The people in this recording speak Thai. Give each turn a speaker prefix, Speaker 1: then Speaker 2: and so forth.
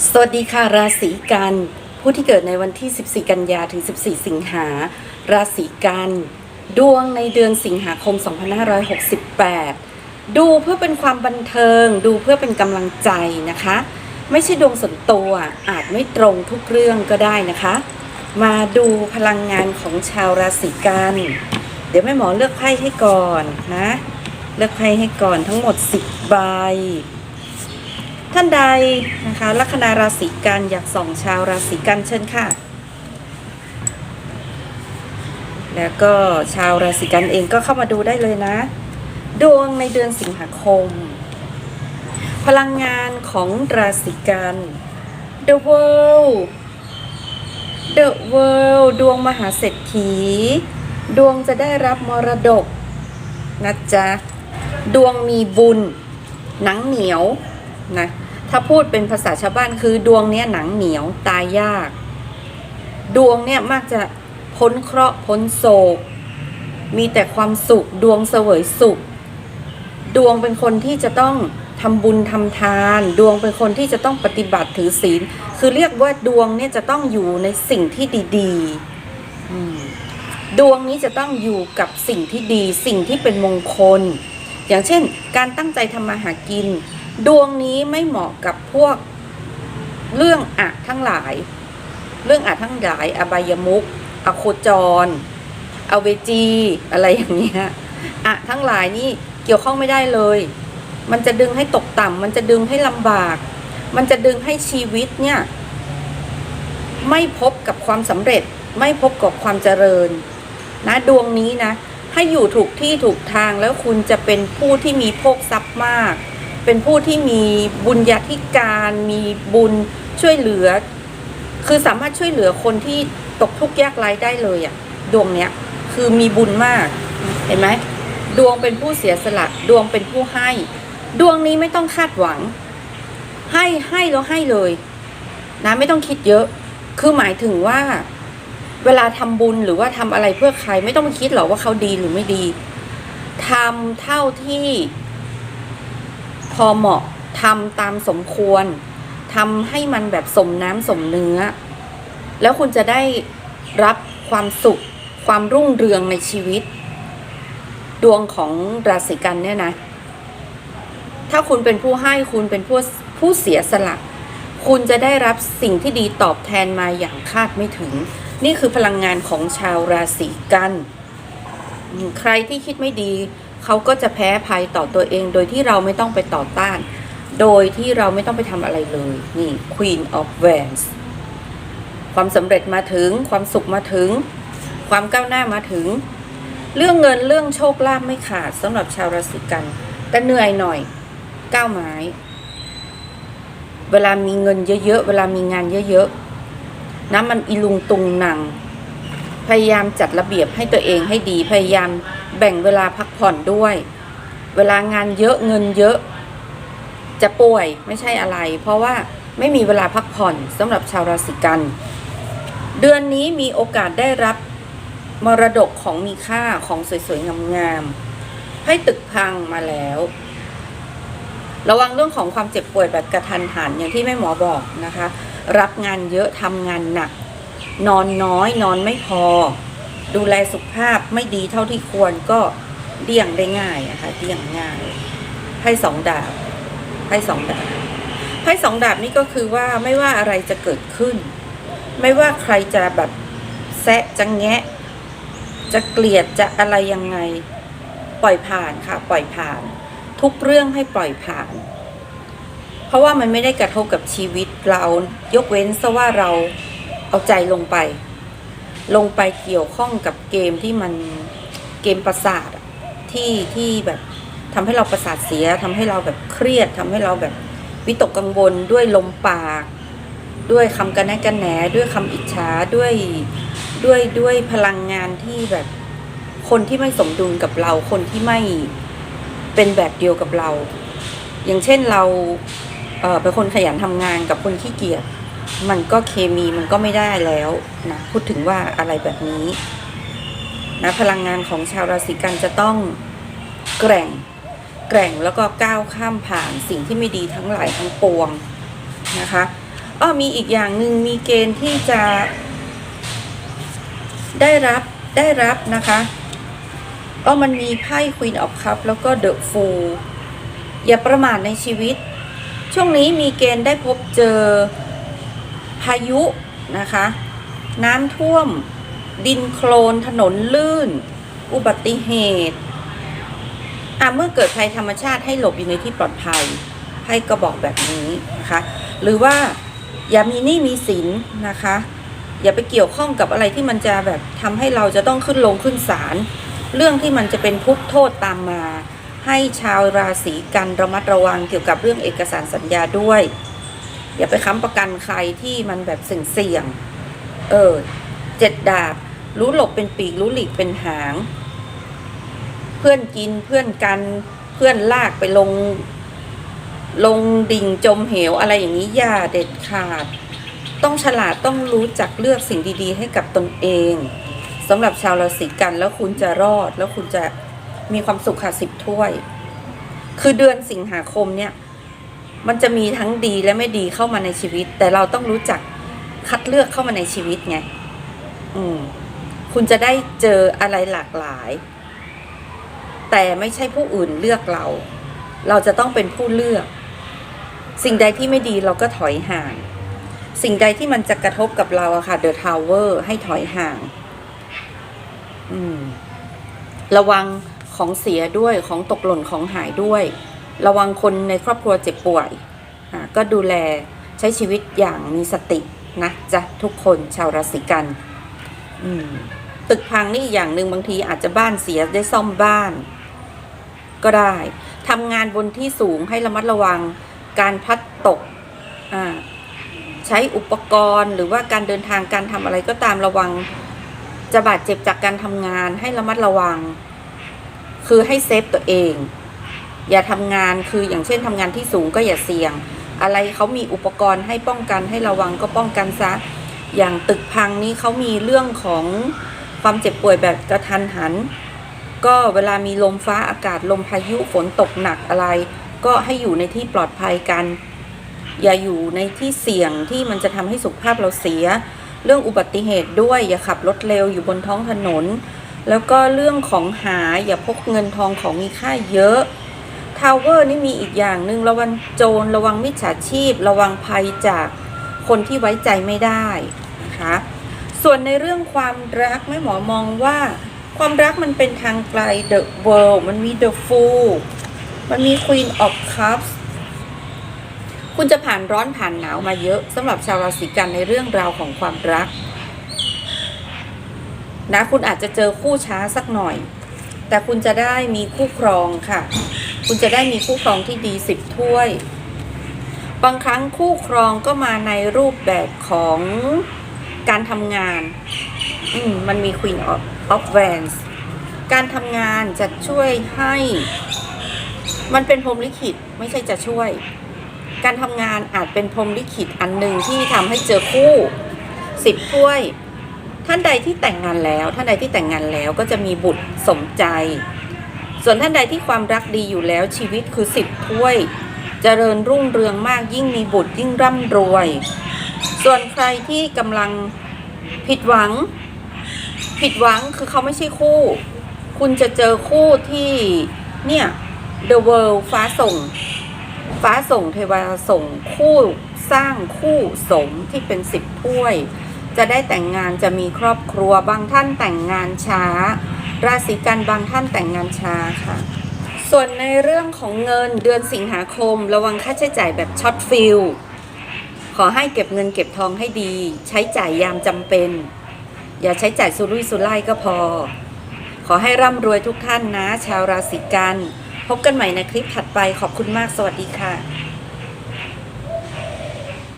Speaker 1: สวัสดีค่ะราศีกัน ผู้ที่เกิดในวันที่ 14 กันยาถึง 14 สิงหา ราศีกัน ดวงในเดือนสิงหาคม 2568 ดูเพื่อเป็นความบันเทิง ดูเพื่อเป็นกำลังใจนะคะ ไม่ใช่ดวงส่วนตัวอาจไม่ตรงทุกเรื่องก็ได้นะคะ มาดูพลังงานของชาวราศีกัน เดี๋ยวแม่หมอเลือกไพ่ให้ก่อนนะ เลือกไพ่ให้ก่อนทั้งหมด 10 ใบ ท่านใดนะคะลัคนาราศีกันอยากส่องชาวราศีกันเชิญค่ะ แล้วก็ชาวราศีกันเองก็เข้ามาดูได้เลยนะ ดวงในเดือนสิงหาคม พลังงานของราศีกัน The World The World ดวงมหาเศรษฐี ดวงจะได้รับมรดกนะจ๊ะ ดวงมีบุญ หนังเหนียวนะ ถ้าพูดเป็นภาษาชาวบ้านคือดวงเนี้ยหนังเหนียวตายยาก ดวงเนี่ยมักจะพ้นเคราะห์พ้นโศก มีแต่ความสุขดวงเสวยสุข ดวงเป็นคนที่จะต้องทำบุญทำทาน ดวงเป็นคนที่จะต้องปฏิบัติถือศีล คือเรียกว่าดวงเนี่ยจะต้องอยู่ในสิ่งที่ดีๆดวงนี้จะต้องอยู่กับสิ่งที่ดี สิ่งที่เป็นมงคล อย่างเช่น การตั้งใจทำมาหากิน ดวงนี้ไม่เหมาะกับพวกเรื่องอะทั้งหลาย เรื่องอะทั้งหลาย อบายมุกอโคจร อเวจี อะไรอย่างเงี้ยอะทั้งหลายนี่เกี่ยวข้องไม่ได้เลย มันจะดึงให้ตกต่ำมันจะดึงให้ลำบาก มันจะดึงให้ชีวิตเนี่ย ไม่พบกับความสำเร็จ ไม่พบกับความเจริญ นะดวงนี้นะ ให้อยู่ถูกที่ถูกทางแล้วคุณจะเป็นผู้ที่มีโภคทรัพย์มาก เป็นผู้ที่มีบุญญาธิการมีบุญช่วยเหลือ คือสามารถช่วยเหลือคนที่ตกทุกข์ยากไร้ได้เลยอะดวงเนี้ยคือมีบุญมาก เห็นไหมดวงเป็นผู้เสียสละดวงเป็นผู้ให้ ดวงนี้ไม่ต้องคาดหวัง ให้ให้แล้วให้เลย นะไม่ต้องคิดเยอะ คือหมายถึงว่า เวลาทำบุญหรือว่าทำอะไรเพื่อใคร ไม่ต้องคิดหรอกว่าเขาดีหรือไม่ดีทำเท่าที่ พอเหมาะทำตามสมควรทำให้มันแบบสมน้ำสมเนื้อ แล้วคุณจะได้รับความสุข ความรุ่งเรืองในชีวิต ดวงของราศีกันเนี่ยนะ ถ้าคุณเป็นผู้ให้คุณเป็นผู้ผู้เสียสละคุณจะได้รับสิ่งที่ดีตอบแทนมาอย่างคาดไม่ถึง นี่คือพลังงานของชาวราศีกัน ใครที่คิดไม่ดี เขาก็จะแพ้ภัยต่อตัวเองโดยที่เราไม่ต้องไปต่อต้าน โดยที่เราไม่ต้องไปทำอะไรเลย นี่ Queen of Wands ความสำเร็จมาถึง ความสุขมาถึง ความก้าวหน้ามาถึง เรื่องเงินเรื่องโชคลาภไม่ขาดสำหรับชาวราศีกัน แต่เหนื่อยหน่อยก้าวไม้เวลามีเงินเยอะๆ เวลามีงานเยอะๆนะมันอีลุงตุงนัง พยายามจัดระเบียบให้ตัวเองให้ดี พยายาม แบ่งเวลาพักผ่อนด้วย เวลางานเยอะเงินเยอะ จะป่วยไม่ใช่อะไร เพราะว่าไม่มีเวลาพักผ่อนสำหรับชาวราศีกัน เดือนนี้มีโอกาสได้รับมรดกของมีค่าของสวยๆงามๆให้ตึกพังมาแล้ว ระวังเรื่องของความเจ็บป่วยแบบกระทันหันอย่างที่แม่หมอบอกนะคะ รับงานเยอะทำงานหนัก นอนน้อยนอนไม่พอ ดูแลสุขภาพไม่ดีเท่าที่ควรก็เดี่ยงได้ง่ายนะคะเดี่ยงง่ายไพ่สองดาบไพ่สองดาบไพ่สองดาบนี่ก็คือว่าไม่ว่าอะไรจะเกิดขึ้น ไม่ว่าใครจะแบบแซะจะแงะ จะเกลียดจะอะไรยังไงปล่อยผ่านค่ะ ปล่อยผ่าน ทุกเรื่องให้ปล่อยผ่าน เพราะว่ามันไม่ได้กระทบกับชีวิตเรายกเว้นซะว่าเราเอาใจลงไป ลงไปเกี่ยวข้องกับเกมที่มันเกมประสาทที่ที่แบบทำให้เราประสาทเสียทำให้เราแบบเครียดทำให้เราแบบวิตกกังวลด้วยลมปาก ด้วยคำกันแนกันแหนด้วยคำอิจฉาด้วยด้วยด้วยพลังงานที่แบบคนที่ไม่สมดุลกับเรา คนที่ไม่เป็นแบบเดียวกับเรา อย่างเช่นเราเเป็นคนขยันทำงานกับคนขี้เกียจ มันก็เคมีมันก็ไม่ได้แล้วนะพูดถึงว่าอะไรแบบนี้นะพลังงานของชาวราศีกันจะต้องแกร่งแกร่งแล้วก็ก้าวข้ามผ่านสิ่งที่ไม่ดีทั้งหลายทั้งปวงนะคะอ้อมีอีกอย่างหนึ่งมีเกณฑ์ที่จะได้รับได้รับนะคะอ้อมันมีไพ่ Queen of Cup แล้วก็ The Fool อย่าประมาทในชีวิต ช่วงนี้มีเกณฑ์ได้พบเจอ พายุนะคะ น้ำท่วม ดินโคลนถนนลื่น อุบัติเหตุอะเมื่อเกิดภัยธรรมชาติให้หลบอยู่ในที่ปลอดภัยไพ่ก็บอกแบบนี้นะคะ หรือว่าอย่ามีหนี้มีสินนะคะ อย่าไปเกี่ยวข้องกับอะไรที่มันจะแบบทำให้เราจะต้องขึ้นลงขึ้นศาลเรื่องที่มันจะเป็นทุกโทษตามมา ให้ชาวราศีกันระมัดระวังเกี่ยวกับเรื่องเอกสารสัญญาด้วย อย่าไปค้ำประกันใครที่มันแบบเสี่ยงๆเออเจ็ดดาบ รู้หลบเป็นปีกรู้หลีกเป็นหาง เพื่อนกินเพื่อนกันเพื่อนลากไปลง ลงดิ่งจมเหวอะไรอย่างนี้อย่าเด็ดขาด ต้องฉลาดต้องรู้จักเลือกสิ่งดีๆ ให้กับตนเองสำหรับชาวราศีกันแล้วคุณจะรอดแล้วคุณจะมีความสุขค่ะสิบถ้วย คือเดือนสิงหาคมเนี่ย มันจะมีทั้งดีและไม่ดีเข้ามาในชีวิต แต่เราต้องรู้จักคัดเลือกเข้ามาในชีวิตไง อืม คุณจะได้เจออะไรหลากหลาย แต่ไม่ใช่ผู้อื่นเลือกเรา เราจะต้องเป็นผู้เลือก สิ่งใดที่ไม่ดีเราก็ถอยห่าง สิ่งใดที่มันจะกระทบกับเราอะค่ะเดอะทาวเวอร์ให้ถอยห่าง อืม ระวังของเสียด้วยของตกหล่นของหายด้วย ระวังคนในครอบครัวเจ็บป่วยก็ดูแลใช้ชีวิตอย่างมีสตินะจ๊ะทุกคนชาวราศีกันตึกพังนี่อีกอย่างหนึ่งบางทีอาจจะบ้านเสียได้ซ่อมบ้าน ก็ได้ทำงานบนที่สูงให้ระมัดระวังการพัดตกใช้อุปกรณ์หรือว่าการเดินทางการทำอะไรก็ตามระวัง จะบาดเจ็บจากการทำงานให้ระมัดระวัง คือให้เซฟตัวเอง อย่าทำงานคืออย่างเช่นทำงานที่สูงก็อย่าเสี่ยง อะไรเขามีอุปกรณ์ให้ป้องกันให้ระวังก็ป้องกันซะ อย่างตึกพังนี้เขามีเรื่องของความเจ็บป่วยแบบกระทันหัน ก็เวลามีลมฟ้าอากาศลมพายุฝนตกหนักอะไร ก็ให้อยู่ในที่ปลอดภัยกัน อย่าอยู่ในที่เสี่ยงที่มันจะทำให้สุขภาพเราเสีย เรื่องอุบัติเหตุด้วยอย่าขับรถเร็วอยู่บนท้องถนน แล้วก็เรื่องของหาอย่าพกเงินทองของมีค่าเยอะ ทาวเวอร์นี่มีอีกอย่างหนึ่งระวังโจรระวังมิจฉาชีพ ระวังภัยจากคนที่ไว้ใจไม่ได้นะคะส่วนในเรื่องความรักแม่หมอมองว่า ความรักมันเป็นทางไกล The World มันมี The Fool มันมี Queen of Cups คุณจะผ่านร้อนผ่านหนาวมาเยอะสำหรับชาวราศีกันในเรื่องราวของความรักนะคุณอาจจะเจอคู่ช้าสักหน่อย แต่คุณจะได้มีคู่ครองค่ะ คุณจะได้มีคู่ครองที่ดีสิบถ้วย บางครั้งคู่ครองก็มาในรูปแบบของการทำงาน อืมมันมี Queen of, of Wands การทำงานจะช่วยให้ มันเป็นพรมลิขิตไม่ใช่จะช่วย การทำงานอาจเป็นพรมลิขิตอันหนึ่งที่ทำให้เจอคู่สิบถ้วย ท่านใดที่แต่งงานแล้ว ท่านใดที่แต่งงานแล้วก็จะมีบุตรสมใจ ส่วนท่านใดที่ความรักดีอยู่แล้วชีวิตคือสิบถ้วย เจริญรุ่งเรืองมากยิ่งมีบุตรยิ่งร่ำรวย ส่วนใครที่กำลังผิดหวัง ผิดหวังคือเขาไม่ใช่คู่ คุณจะเจอคู่ที่เนี่ย The World ฟ้าส่ง ฟ้าส่งเทวาส่งคู่สร้างคู่สมที่เป็นสิบถ้วย จะได้แต่งงานจะมีครอบครัวบางท่านแต่งงานช้า ราศีกันบางท่านแต่งงานช้าค่ะ ส่วนในเรื่องของเงินเดือนสิงหาคม ระวังค่าใช้จ่ายแบบช็อตฟิลขอให้เก็บเงินเก็บทองให้ดี ใช้จ่ายยามจำเป็น อย่าใช้จ่ายสุรุ่ยสุร่ายก็พอ ขอให้ร่ำรวยทุกท่านนะ ชาวราศีกัน พบกันใหม่ในคลิปถัดไปขอบคุณมากสวัสดีค่ะ